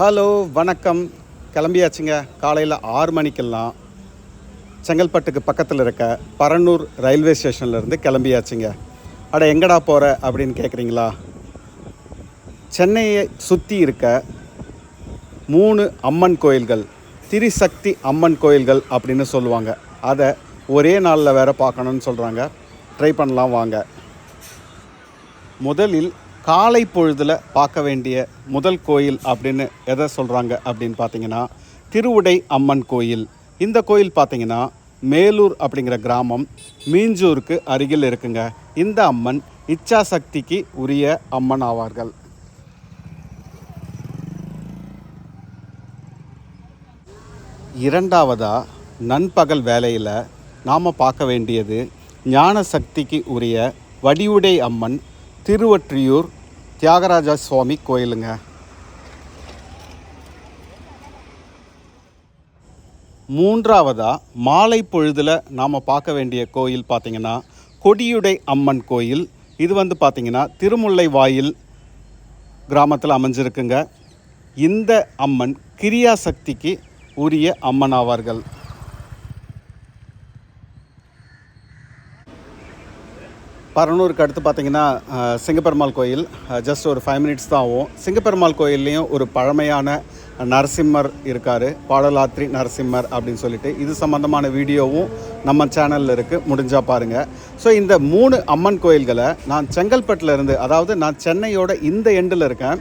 Hello வணக்கம். கிளம்பியாச்சுங்க. காலையில் ஆறு மணிக்கெல்லாம் செங்கல்பட்டுக்கு பக்கத்தில் இருக்க பரனூர் ரயில்வே ஸ்டேஷன்லேருந்து கிளம்பியாச்சுங்க. அட எங்கடா போகிற அப்படின்னு கேட்குறீங்களா சென்னையை சுற்றி இருக்க மூணு அம்மன் கோயில்கள் திரிசக்தி அம்மன் கோயில்கள் அப்படின்னு சொல்லுவாங்க. அதை ஒரே நாளில் வேறு பார்க்கணுன்னு சொல்கிறாங்க ட்ரை பண்ணலாம் வாங்க. முதலில் காலை பொழுதில் பார்க்க வேண்டிய முதல் கோயில் அப்படின்னு எதை சொல்கிறாங்க அப்படின்னு பார்த்தீங்கன்னா திருவுடை அம்மன் கோயில். இந்த கோயில் பார்த்தீங்கன்னா மேலூர் அப்படிங்கிற கிராமம் மீஞ்சூருக்கு அருகில் இருக்குங்க. இந்த அம்மன் இச்சாசக்திக்கு உரிய அம்மன் ஆவார்கள். இரண்டாவதாக நண்பகல் வேலையில் நாம் பார்க்க வேண்டியது ஞான சக்திக்கு உரிய வடிவுடை அம்மன் திருவற்றியூர் தியாகராஜா சுவாமி கோயிலுங்க. மூன்றாவதாக மாலை பொழுதில் நாம் பார்க்க வேண்டிய கோயில் பார்த்திங்கன்னா கொடியுடை அம்மன் கோயில். இது வந்து பார்த்திங்கன்னா திருமுல்லை வாயில் கிராமத்தில் அமைஞ்சிருக்குங்க. இந்த அம்மன் கிரியா சக்திக்கு உரிய அம்மன் ஆவார்கள். பரனூருக்கு அடுத்து பார்த்திங்கன்னா சிங்கப்பெருமாள் கோயில் ஜஸ்ட் ஒரு ஃபைவ் மினிட்ஸ் தான் ஆகும். சிங்கப்பெருமாள் கோயில்லையும் ஒரு பழமையான நரசிம்மர் இருக்கார். பாடலாத்ரி நரசிம்மர் அப்படின்னு சொல்லிட்டு இது சம்மந்தமான வீடியோவும் நம்ம சேனலில் இருக்குது முடிஞ்சால் பாருங்கள் ஸோ இந்த மூணு அம்மன் கோயில்களை நான் செங்கல்பட்டில் இருந்து அதாவது நான் சென்னையோட இந்த எண்டில் இருக்கேன்.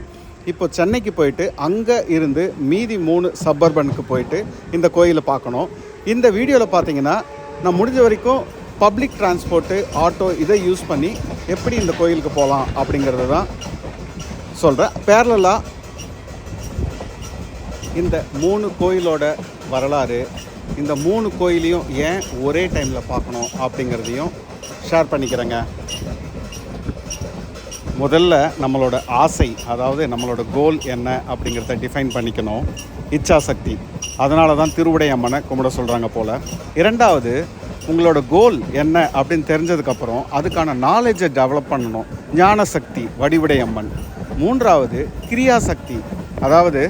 இப்போ சென்னைக்கு போயிட்டு அங்கே இருந்து மீதி மூணு சப்பர்பனுக்கு போயிட்டு இந்த கோயிலை பார்க்கணும். இந்த வீடியோவில் பார்த்தீங்கன்னா நான் முடிஞ்ச வரைக்கும் பப்ளிக் டிரான்ஸ்போர்ட்டு ஆட்டோ இதை யூஸ் பண்ணி எப்படி இந்த கோயிலுக்கு போகலாம் அப்படிங்கிறது தான் சொல்கிறேன் பேரலாக இந்த மூணு கோயிலோட வரலாறு இந்த மூணு கோயிலையும் ஏன் ஒரே டைமில் பார்க்கணும் அப்படிங்கிறதையும் ஷேர் பண்ணிக்கிறேங்க. முதல்ல நம்மளோட ஆசை அதாவது நம்மளோட கோல் என்ன அப்படிங்கிறத டிஃபைன் பண்ணிக்கணும். இச்சாசக்தி அதனால தான் திருவுடை அம்மனை கும்பிட சொல்கிறாங்க போல். இரண்டாவது உங்களோட கோல் என்ன அப்படின்னு தெரிஞ்சதுக்கப்புறம் அதுக்கான நாலேஜை டெவலப் பண்ணணும். ஞான சக்தி வடிவுடை அம்மன் மூன்றாவது கிரியாசக்தி. அதாவது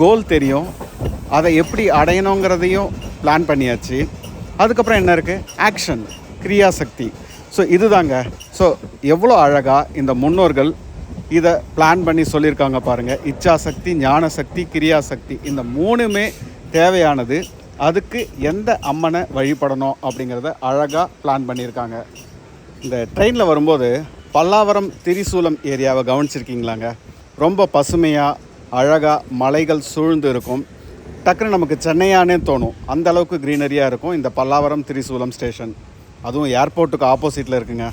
கோல் தெரியும். அதை எப்படி அடையணுங்கிறதையும் பிளான் பண்ணியாச்சு. அதுக்கப்புறம் என்ன இருக்குது ஆக்ஷன் கிரியாசக்தி. ஸோ இதுதாங்க. ஸோ எவ்வளோ அழகாக இந்த முன்னோர்கள் இதை பிளான் பண்ணி சொல்லியிருக்காங்க பாருங்கள் இச்சாசக்தி ஞானசக்தி கிரியாசக்தி. இந்த மூணுமே தேவையானது. அதுக்கு எந்த அம்மனை வழிபடணும் அப்படிங்கிறத அழகாக பிளான் பண்ணியிருக்காங்க. இந்த ட்ரெயினில் வரும்போது பல்லாவரம் திரிசூலம் ஏரியாவை கவனிச்சிருக்கீங்களாங்க? ரொம்ப பசுமையாக அழகாக மலைகள் சூழ்ந்து இருக்கும். டக்குன்னு நமக்கு சென்னையானே தோணும். அந்த அளவுக்கு க்ரீனரியாக இருக்கும் இந்த பல்லாவரம் திரிசூலம் ஸ்டேஷன் அதுவும் ஏர்போர்ட்டுக்கு ஆப்போசிட்டில் இருக்குங்க.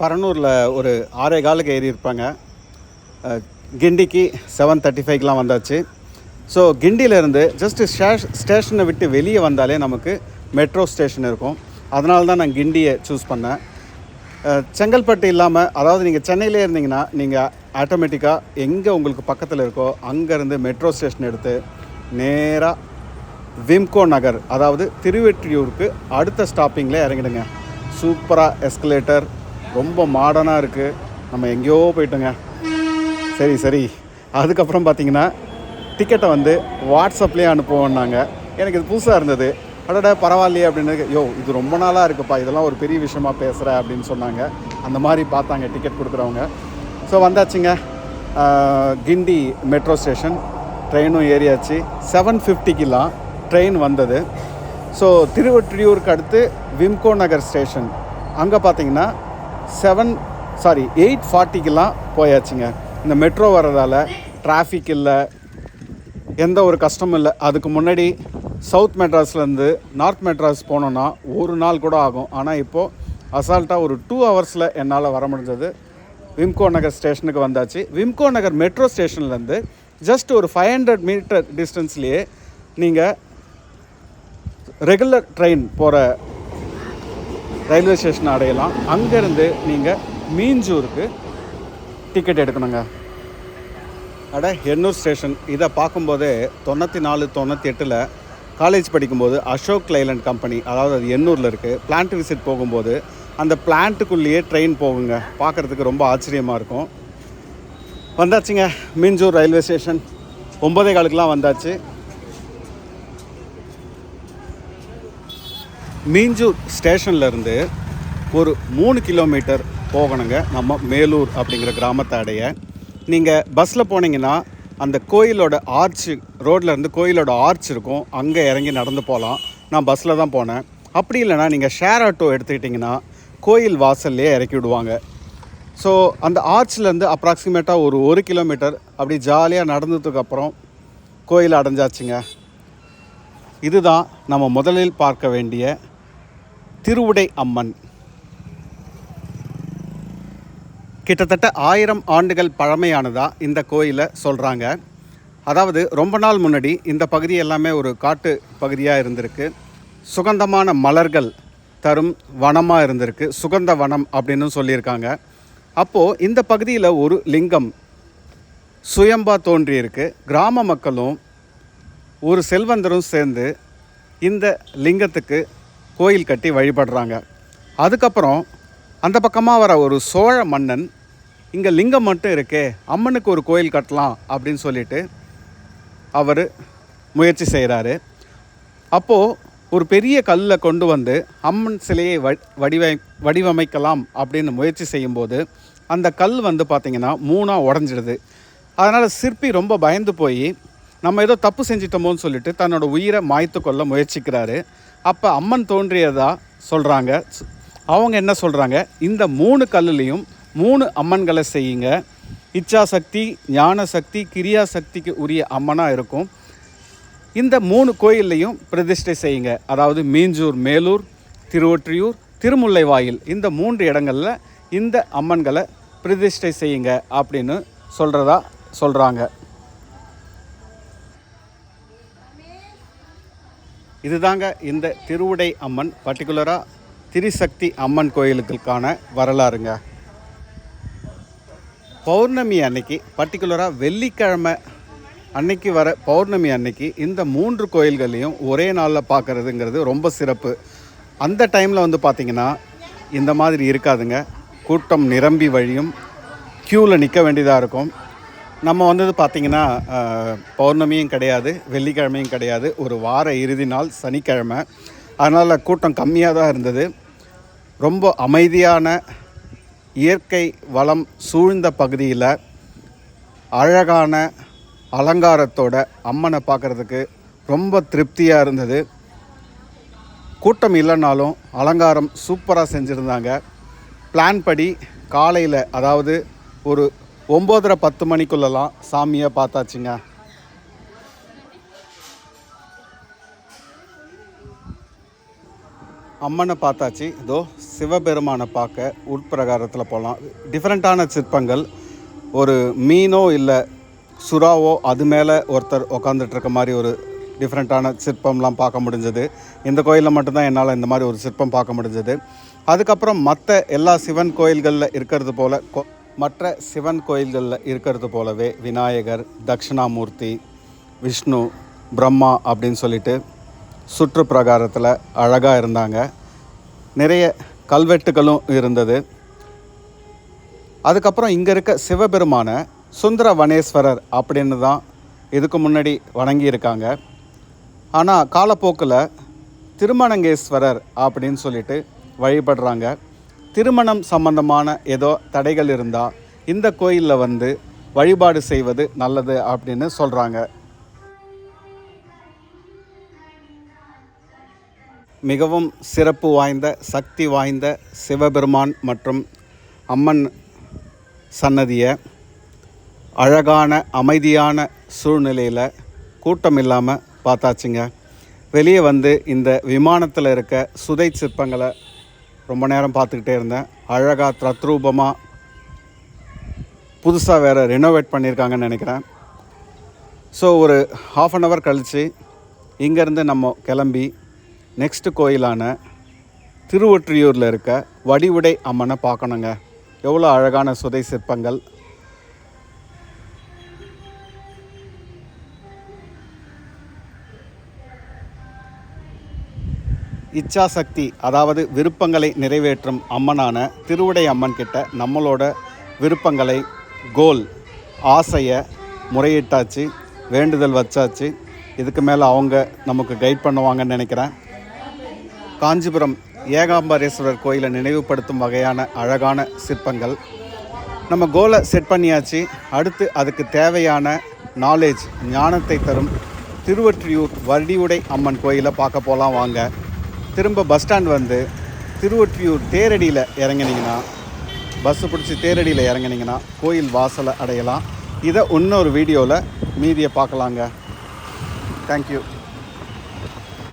பரனூரில் ஒரு ஆறே காலுக்கு ஏறி இருப்பாங்க கிண்டிக்கு செவன் தேர்ட்டி ஃபைவ்க்கெலாம் வந்தாச்சு. ஸோ கிண்டியிலேருந்து ஜஸ்ட்டு ஸ்டேஷ் ஸ்டேஷனை விட்டு வெளியே வந்தாலே நமக்கு மெட்ரோ ஸ்டேஷன் இருக்கும். அதனால தான் நான் கிண்டியை சூஸ் பண்ணேன். செங்கல்பட்டு இல்லாமல் அதாவது நீங்கள் சென்னையிலே இருந்தீங்கன்னா நீங்கள் ஆட்டோமேட்டிக்காக எங்கே உங்களுக்கு பக்கத்தில் இருக்கோ அங்கேருந்து மெட்ரோ ஸ்டேஷன் எடுத்து நேராக விம்கோ நகர் அதாவது திருவெற்றியூருக்கு அடுத்த ஸ்டாப்பிங்கில் இறங்கிடுங்க. சூப்பராக எஸ்கலேட்டர் ரொம்ப மாடர்னாக இருக்குது நம்ம எங்கேயோ போயிட்டோங்க. சரி சரி. அதுக்கப்புறம் பார்த்தீங்கன்னா டிக்கெட்டை வந்து வாட்ஸ்அப்லேயே அனுப்புவோன்னாங்க. எனக்கு இது புதுசாக இருந்தது. அடடா பரவாயில்லையே அப்படின்னு யோ இது ரொம்ப நாளாக இருக்குப்பா. இதெல்லாம் ஒரு பெரிய விஷயமா பேசுகிற அப்படின்னு சொன்னாங்க. அந்த மாதிரி பார்த்தாங்க டிக்கெட் கொடுக்குறவங்க. ஸோ வந்தாச்சுங்க. கிண்டி மெட்ரோ ஸ்டேஷன் ட்ரெயினும் ஏறியாச்சு. செவன் ஃபிஃப்டிக்கெலாம் ட்ரெயின் வந்தது. ஸோ திருவொற்றியூருக்கு அடுத்து விம்கோ நகர் ஸ்டேஷன் அங்கே பார்த்தீங்கன்னா செவன் சாரி எயிட் ஃபார்ட்டிக்கெலாம் போயாச்சுங்க. இந்த மெட்ரோ வர்றதால டிராஃபிக் இல்லை எந்த ஒரு கஷ்டமும் இல்லை. அதுக்கு முன்னாடி சவுத் மெட்ராஸ்லேருந்து நார்த் மெட்ராஸ் போனோன்னா ஒரு நாள் கூட ஆகும். ஆனால் இப்போது அசால்ட்டாக ஒரு டூ ஹவர்ஸில் என்னால் வர முடிஞ்சது. விம்கோ நகர் ஸ்டேஷனுக்கு வந்தாச்சு. விம்கோ நகர் மெட்ரோ ஸ்டேஷன்லேருந்து ஜஸ்ட் ஒரு ஃபைவ் ஹண்ட்ரட் மீட்டர் டிஸ்டன்ஸ்லேயே நீங்கள் ரெகுலர் ட்ரெயின் போகிற ரயில்வே ஸ்டேஷன் அடையலாம். அங்கேருந்து நீங்கள் மீஞ்சூருக்கு டிக்கெட் எடுக்கணுங்க. அட எண்ணூர் ஸ்டேஷன். இதை பார்க்கும்போதே தொண்ணூற்றி நாலு தொண்ணூற்றி எட்டில் காலேஜ் படிக்கும்போது அசோக் லைலண்ட் கம்பெனி அதாவது அது எண்ணூரில் இருக்குது பிளான்ட் விசிட் போகும்போது அந்த பிளான்ட்டுக்குள்ளேயே ட்ரெயின் போகுங்க. பார்க்குறதுக்கு ரொம்ப ஆச்சரியமாக இருக்கும். வந்தாச்சுங்க மீஞ்சூர் ரயில்வே ஸ்டேஷன். ஒம்பதே காலுக்கெலாம் வந்தாச்சு. மீஞ்சூர் ஸ்டேஷன்லேருந்து ஒரு மூணு கிலோமீட்டர் போகணுங்க. நம்ம மேலூர் அப்படிங்கிற கிராமத்தை அடைய நீங்கள் பஸ்ஸில் போனீங்கன்னா அந்த கோயிலோட ஆர்ச்சு ரோட்டில் இருந்து கோயிலோட ஆர்ச் இருக்கும். அங்கே இறங்கி நடந்து போகலாம் நான் பஸ்ஸில் தான் போனேன். அப்படி இல்லைன்னா நீங்கள் ஷேர் ஆட்டோ எடுத்துக்கிட்டிங்கன்னா கோயில் வாசல்லையே இறக்கி விடுவாங்க. ஸோ அந்த ஆர்ச்லேருந்து அப்ராக்சிமேட்டாக ஒரு ஒரு கிலோமீட்டர் அப்படி ஜாலியாக நடந்ததுக்கப்புறம் கோயில் அடைஞ்சாச்சுங்க. இதுதான் நம்ம முதலில் பார்க்க வேண்டிய திருவுடை அம்மன். கிட்டத்தட்ட ஆயிரம் ஆண்டுகள் பழமையானதாக இந்த கோயிலை சொல்கிறாங்க அதாவது ரொம்ப நாள் முன்னாடி இந்த பகுதி எல்லாமே ஒரு காட்டு பகுதியாக இருந்திருக்கு. சுகந்தமான மலர்கள் தரும் வனமாக இருந்திருக்கு. சுகந்த வனம் அப்படின்னு சொல்லியிருக்காங்க. அப்போது இந்த பகுதியில் ஒரு லிங்கம் சுயம்பா தோன்றியிருக்கு. கிராம மக்களும் ஒரு செல்வந்தரும் சேர்ந்து இந்த லிங்கத்துக்கு கோயில் கட்டி வழிபடுறாங்க. அதுக்கப்புறம் அந்த பக்கமாக வர ஒரு சோழ மன்னன் இங்கே லிங்கம் மட்டும் இருக்கே அம்மனுக்கு ஒரு கோயில் கட்டலாம் அப்படின்னு சொல்லிட்டு அவர் முயற்சி செய்கிறாரு அப்போது ஒரு பெரிய கல்லை கொண்டு வந்து அம்மன் சிலையை வ வடிவ வடிவமைக்கலாம் அப்படின்னு முயற்சி செய்யும்போது அந்த கல் வந்து பார்த்திங்கன்னா மூணாக உடஞ்சிடுது. அதனால் சிற்பி ரொம்ப பயந்து போய் நம்ம ஏதோ தப்பு செஞ்சிட்டோமோன்னு சொல்லிட்டு தன்னோட உயிரை மாய்த்து கொள்ள முயற்சிக்கிறாரு. அப்போ அம்மன் தோன்றியதாக சொல்கிறாங்க அவங்க என்ன சொல்கிறாங்க இந்த மூணு கல்லுலேயும் மூணு அம்மன்களை செய்யுங்க. இச்சாசக்தி ஞான சக்தி கிரியா சக்திக்கு உரிய அம்மனாக இருக்கும். இந்த மூணு கோயில்லையும் பிரதிஷ்டை செய்யுங்க. அதாவது மீஞ்சூர் மேலூர் திருவொற்றியூர் திருமுல்லை வாயில் இந்த மூன்று இடங்களில் இந்த அம்மன்களை பிரதிஷ்டை செய்யுங்க அப்படின்னு சொல்கிறதா சொல்கிறாங்க இதுதாங்க இந்த திருவுடை அம்மன் பர்டிகுலராக திரிசக்தி அம்மன் கோயிலுக்கான வரலாறுங்க. பௌர்ணமி அன்னைக்கு பர்டிகுலராக வெள்ளிக்கிழமை அன்னைக்கு வர பௌர்ணமி அன்னைக்கு இந்த மூன்று கோயில்களையும் ஒரே நாளில் பார்க்குறதுங்கிறது ரொம்ப சிறப்பு. அந்த டைமில் வந்து பார்த்திங்கன்னா இந்த மாதிரி இருக்காதுங்க. கூட்டம் நிரம்பி வழியும் க்யூவில் நிற்க வேண்டியதாக இருக்கும். நம்ம வந்தது பார்த்திங்கன்னா பௌர்ணமியும் கிடையாது வெள்ளிக்கிழமையும் கிடையாது. ஒரு வார இறுதி நாள் சனிக்கிழமை. அதனால் கூட்டம் கம்மியாக தான் இருந்தது. ரொம்ப அமைதியான இயற்கை வளம் சூழ்ந்த பகுதியில் அழகான அலங்காரத்தோட அம்மனை பார்க்குறதுக்கு ரொம்ப திருப்தியாக இருந்தது. கூட்டம் இல்லைனாலும் அலங்காரம் சூப்பராக செஞ்சுருந்தாங்க. பிளான் படி காலையில் அதாவது ஒரு ஒம்போதரை பத்து மணிக்குள்ளெல்லாம் சாமியை பார்த்தாச்சுங்க. அம்மனை பார்த்தாச்சு. இதோ சிவபெருமானை பார்க்க உட்பிரகாரத்தில் போகலாம் டிஃப்ரெண்ட்டான சிற்பங்கள். ஒரு மீனோ இல்லை சுறாவோ அது மேலே ஒருத்தர் உக்காந்துட்டு இருக்க மாதிரி ஒரு டிஃப்ரெண்ட்டான சிற்பம்லாம் பார்க்க முடிஞ்சது. இந்த கோயிலில் மட்டும்தான் என்னால் இந்த மாதிரி ஒரு சிற்பம் பார்க்க முடிஞ்சது. அதுக்கப்புறம் மற்ற எல்லா சிவன் கோயில்களில் இருக்கிறது போல் கோ மற்ற சிவன் கோயில்களில் இருக்கிறது போலவே விநாயகர் தட்சிணாமூர்த்தி விஷ்ணு பிரம்மா அப்படின்னு சொல்லிட்டு சுற்று பிரகாரத்தில் அழகாக இருந்தாங்க. நிறைய கல்வெட்டுகளும் இருந்தது. அதுக்கப்புறம் இங்கே இருக்க சிவபெருமான சுந்தர வனேஸ்வரர் அப்படின்னு தான் இதுக்கு முன்னாடி வணங்கியிருக்காங்க. ஆனால் காலப்போக்கில் திருமணங்கேஸ்வரர் அப்படின்னு சொல்லிட்டு வழிபடுறாங்க. திருமணம் சம்பந்தமான ஏதோ தடைகள் இருந்தால் இந்த கோயிலில் வந்து வழிபாடு செய்வது நல்லது அப்படின்னு சொல்கிறாங்க மிகவும் சிறப்பு வாய்ந்த சக்தி வாய்ந்த சிவபெருமான் மற்றும் அம்மன் சன்னதியை அழகான அமைதியான சூழ்நிலையில் கூட்டம் இல்லாமல் பார்த்தாச்சுங்க. வெளியே வந்து இந்த விமானத்தில் இருக்க சுதை சிற்பங்களை ரொம்ப நேரம் பார்த்துக்கிட்டே இருந்தேன். அழகாக தத்ரூபமாக புதுசாக வேறு ரெனோவேட் பண்ணியிருக்காங்கன்னு நினைக்கிறேன். ஸோ ஒரு ஹாஃப் அன் ஹவர் கழித்து இங்கேருந்து நம்ம கிளம்பி நெக்ஸ்ட் கோயிலான திருவொற்றியூரில் இருக்க வடிவுடை அம்மனை பார்க்கணுங்க. எவ்வளோ அழகான சுதை சிற்பங்கள். இச்சாசக்தி அதாவது விருப்பங்களை நிறைவேற்றும் அம்மனான திருவுடை அம்மன் கிட்ட நம்மளோட விருப்பங்களை கோல் ஆசையை முறையிட்டாச்சு வேண்டுதல் வச்சாச்சு. இதுக்கு மேலே அவங்க நமக்கு கைட் பண்ணுவாங்கன்னு நினைக்கிறேன். காஞ்சிபுரம் ஏகாம்பரேஸ்வரர் கோயிலை நினைவுபடுத்தும் வகையான அழகான சிற்பங்கள். நம்ம கோலை செட் பண்ணியாச்சு. அடுத்து அதுக்கு தேவையான நாலேஜ் ஞானத்தை தரும் திருவொற்றியூர் வர்டியுடை அம்மன் கோயிலை பார்க்க போகலாம் வாங்க. திரும்ப பஸ் ஸ்டாண்ட் வந்து திருவொற்றியூர் தேரடியில் இறங்கினீங்கன்னா பஸ்ஸு பிடிச்சி தேரடியில் இறங்கினீங்கன்னா கோயில் வாசலை அடையலாம். இதை இன்னொரு வீடியோவில் மீதியை பார்க்கலாங்க. தேங்க்யூ